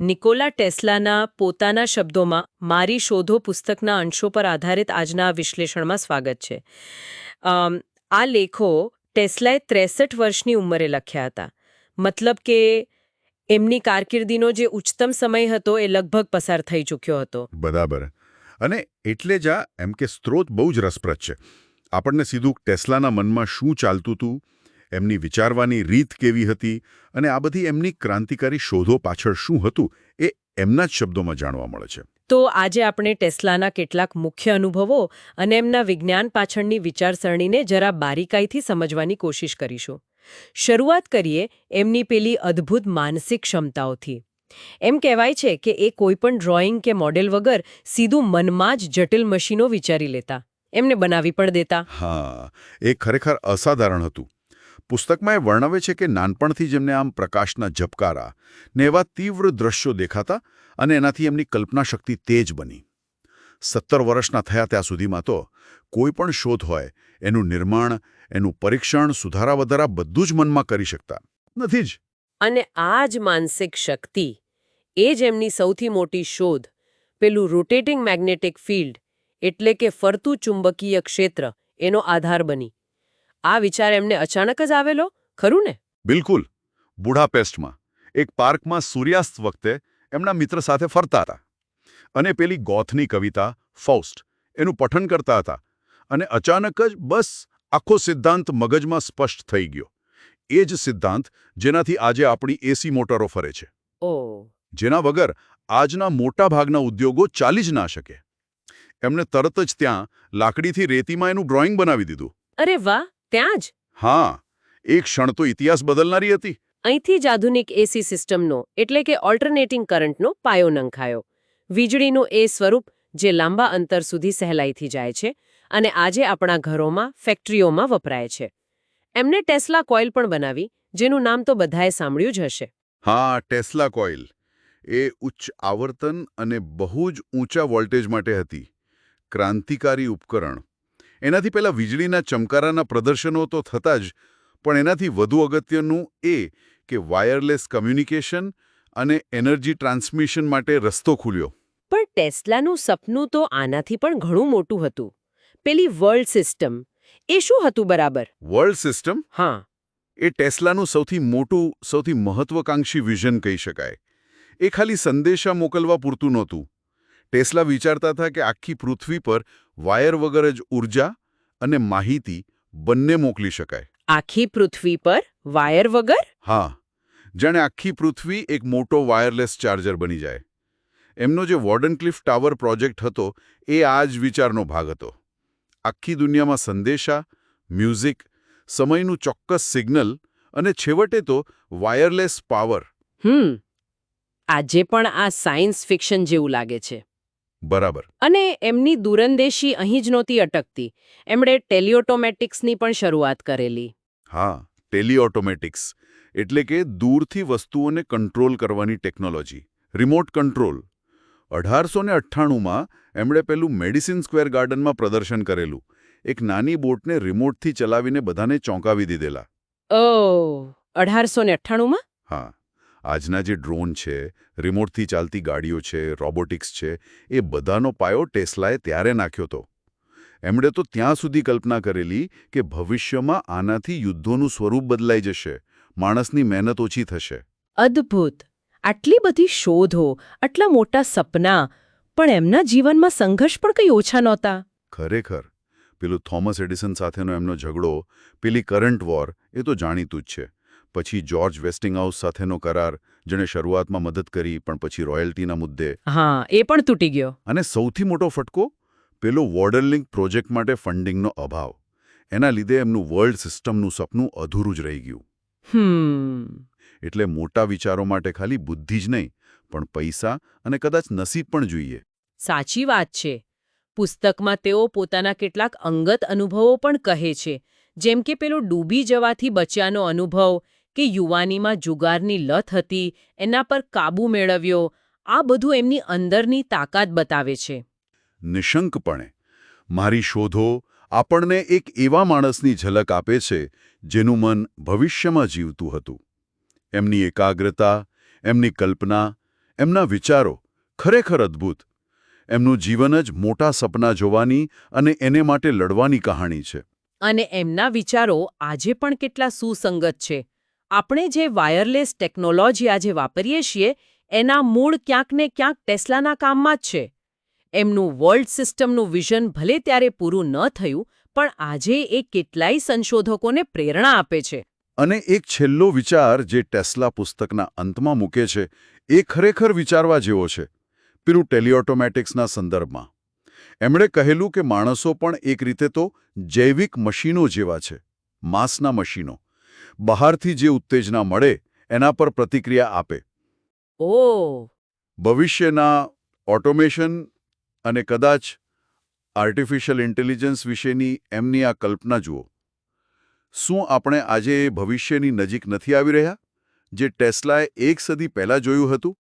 Nikola ટેસ્લાના પોતાના શબ્દોમાં મારી શોધો પુસ્તકના અંશો પર આધારિત આજના વિશ્લેષણમાં સ્વાગત છે. આ લેખો ટેસ્લાએ ત્રેસઠ વર્ષની ઉંમરે લખ્યા હતા. મતલબ કે એમની કારકિર્દીનો જે ઉચ્ચતમ સમય હતો એ લગભગ પસાર થઈ ચૂક્યો હતો. બરાબર. અને એટલે જ આ એમ કે સ્ત્રોત બહુ જ રસપ્રદ છે. આપણને સીધું ટેસ્લાના મનમાં શું ચાલતું હતું એમની વિચારવાની રીત કેવી હતી અને આ બધી એમની ક્રાંતિકારી શોધો પાછળ શું હતું એ એમના જ શબ્દોમાં જાણવા મળે છે. તો આજે આપણે ટેસ્લાના કેટલાક મુખ્ય અનુભવો અને એમના વિજ્ઞાન પાછળની વિચારસરણીને જરા બારીકાઈથી સમજવાની કોશિશ કરીશું. શરૂઆત કરીએ એમની પેલી અદ્ભુત માનસિક ક્ષમતાઓથી. એમ કહેવાય છે કે એ કોઈપણ ડ્રોઈંગ કે મોડેલ વગર સીધું મનમાં જ જટિલ મશીનો વિચારી લેતા. એમને બનાવી પણ દેતા. હા એ ખરેખર અસાધારણ હતું. પુસ્તકમાં એ વર્ણવે છે કે નાનપણથી જેમને આમ પ્રકાશના ઝબકારા ને એવા તીવ્ર દ્રશ્યો દેખાતા અને એનાથી એમની કલ્પના શક્તિ તેજ બની. સત્તર વર્ષના થયા ત્યાં સુધીમાં તો કોઈ પણ શોધ હોય, એનું નિર્માણ, એનું પરીક્ષણ, સુધારા વધારા બધું જ મનમાં કરી શકતા. નથી જ. અને આ જ માનસિક શક્તિ, એ જ એમની સૌથી મોટી શોધ, પેલું રોટેટિંગ મેગ્નેટિક ફિલ્ડ, એટલે કે ફરતું ચુંબકીય ક્ષેત્ર, એનો આધાર બની. આ વિચાર એમને અચાનક જ આવેલો? ખરું ને? બિલકુલ. બુઢાપેસ્ટમાં એક પાર્કમાં સૂર્યાસ્ત વખતે એમના મિત્ર સાથે ફરતા હતા. અને પેલી ગોથની કવિતા ફૌસ્ટ એનું પઠન કરતા હતા. અને અચાનક જ બસ આખો સિદ્ધાંત મગજમાં સ્પષ્ટ થઈ ગયો. એ જ સિદ્ધાંત જેનાથી આજે આપણી એસી મોટરો ફરે છે. જેના વગર આજના મોટા ભાગના ઉદ્યોગો ચાલી જ ના શકે. એમને તરત જ ત્યાં લાકડીથી રેતીમાં એનું ડ્રોઈંગ બનાવી દીધું. અરે વાહ! ત્યાં જ? હા એક ક્ષણ તો ઇતિહાસ બદલનારી હતી. અહીંથી જ આધુનિક એસી સિસ્ટમનો એટલે કે ઓલ્ટરનેટિંગ કરંટનો પાયો નંખાયો. વીજળીનું એ સ્વરૂપ જે લાંબા અંતર સુધી સહેલાઈથી જાય છે અને આજે આપણા ઘરોમાં ફેક્ટરીઓમાં વપરાય છે. એમને ટેસ્લા કોઇલ પણ બનાવી જેનું નામ તો બધાએ સાંભળ્યું જ હશે. હા ટેસ્લા કોઇલ. એ ઉચ્ચ આવર્તન અને બહુ જ ઊંચા વોલ્ટેજ માટે હતી. ક્રાંતિકારી ઉપકરણ. એનાથી પહેલાં વીજળીના ચમકારાના પ્રદર્શનો તો થતા જ પણ એનાથી વધુ અગત્યનું એ કે વાયરલેસ કમ્યુનિકેશન અને એનર્જી ટ્રાન્સમિશન માટે રસ્તો ખુલ્યો. પણ ટેસ્લાનું સપનું તો આનાથી પણ ઘણું મોટું હતું. પેલી વર્લ્ડ સિસ્ટમ. એ શું હતું બરાબર? World system? હા. એ ટેસ્લાનું સૌથી મોટું સૌથી મહત્વકાંક્ષી વિઝન કહી શકાય. એ ખાલી સંદેશા મોકલવા પૂરતું નહોતું. ટેસ્લા વિચારતા હતા કે આખી પૃથ્વી પર વાયર વગર જ ઊર્જા અને માહિતી બંને મોકલી શકાય. આખી પૃથ્વી પર વાયર વગર? હા જાણે આખી પૃથ્વી એક મોટો વાયરલેસ ચાર્જર બની જાય. એમનો જે વોર્ડનક્લિફ ટાવર પ્રોજેક્ટ હતો એ આ જ વિચારનો ભાગ હતો. આખી દુનિયામાં સંદેશા મ્યુઝિક સમયનું ચોક્કસ સિગ્નલ અને છેવટે તો વાયરલેસ પાવર. હમ આજે પણ આ સાયન્સ ફિક્શન જેવું લાગે છે. બરાબર. અને એમની દૂરંદેશી અહીં જ નહોતી અટકતી. એમણે ટેલિઓટોમેટિક્સની પણ શરૂઆત કરેલી. હા ટેલિઓટોમેટિક્સ. એટલે કે દૂરથી વસ્તુઓને કંટ્રોલ કરવાની ટેકનોલોજી. Remote control. અઢારસો ને અઠ્ઠાણુંમાં એમણે પેલું મેડિસિન સ્ક્વેર ગાર્ડનમાં પ્રદર્શન કરેલું. એક નાની બોટને રિમોટથી ચલાવીને બધાને ચોંકાવી દીધેલા. ઓ અઢારસો ને અઠ્ઠાણુંમાં? હા. આજના જે ડ્રોન છે રિમોટથી ચાલતી ગાડીઓ છે રોબોટિક્સ છે એ બધાનો પાયો ટેસ્લાએ ત્યારે નાખ્યો હતો એમણે તો ત્યાં સુધી કલ્પના કરેલી કે ભવિષ્યમાં આનાથી યુદ્ધોનું સ્વરૂપ બદલાઈ જશે માણસની મહેનત ઓછી થશે. અદ્ભુત! આટલી બધી શોધો આટલા મોટા સપના પણ એમના જીવનમાં સંઘર્ષ પણ કંઈ ઓછા નહોતા. ખરેખર. પેલું થોમસ એડિસન સાથેનો એમનો ઝઘડો પેલી કરંટ વોર એ તો જાણીતું જ છે. પછી જોર્જ વેસ્ટિંગહાઉસ સાથેનો કરાર જેણે શરૂઆતમાં મદદ કરી પણ પછી રોયલ્ટીના મુદ્દે. હા એ પણ તૂટી ગયો. અને સૌથી મોટો ફટકો? પેલો વોર્ડરલિંક પ્રોજેક્ટ માટે ફંડિંગનો અભાવ. એના લીધે એમનું વર્લ્ડ સિસ્ટમનું સપનું અધૂરું જ રહી ગયું. એટલે મોટા વિચારો માટે ખાલી બુદ્ધિ જ નહીં પણ પૈસા અને કદાચ નસીબ પણ જોઈએ. સાચી વાત છે. પુસ્તકમાં તેઓ પોતાના કેટલાક અંગત અનુભવો પણ કહે છે જેમ કે પેલો ડૂબી જવાથી બચ્યાનો અનુભવ કે યુવાનીમાં જુગારની લત હતી એના પર કાબૂ મેળવ્યો આ બધું એમની અંદરની તાકાત બતાવે છે. નિશંકપણે મારી શોધો આપણને એક એવા માણસની ઝલક આપે છે જેનું મન ભવિષ્યમાં જીવતું હતું. એમની એકાગ્રતા એમની કલ્પના એમના વિચારો ખરેખર અદ્ભુત. એમનું જીવન જ મોટા સપના જોવાની અને એને માટે લડવાની કહાણી છે. અને એમના વિચારો આજે પણ કેટલા સુસંગત છે. આપણે જે વાયરલેસ ટેકનોલોજી આજે વાપરીએ છીએ, એના મૂળ ક્યાંક ને ક્યાંક ટેસ્લાના કામમાં જ છે. એમનું વર્લ્ડ સિસ્ટમનું વિઝન ભલે ત્યારે પૂરું ન થયું, પણ આજે એ કેટલાય સંશોધકોને પ્રેરણા આપે છે. અને એક છેલ્લો વિચાર જે ટેસ્લા પુસ્તકના અંતમાં મૂકે છે, એ ખરેખર વિચારવા જેવો છે. પેલું ટેલિઓટોમેટિક્સના સંદર્ભમાં. એમણે કહેલું કે માણસો પણ એક રીતે તો જૈવિક મશીનો જેવા છે. માંસના મશીનો. બહારથી જે ઉત્તેજના મળે એના પર પ્રતિક્રિયા આપે. ઓ. ભવિષ્યના ઓટોમેશન અને કદાચ આર્ટિફિશિયલ ઇન્ટેલિજન્સ વિશેની એમની આ કલ્પના જુઓ. શું આપણે આજે એ ભવિષ્યની નજીક નથી આવી રહ્યા જે ટેસ્લાએ એક સદી પહેલાં જોયું હતું?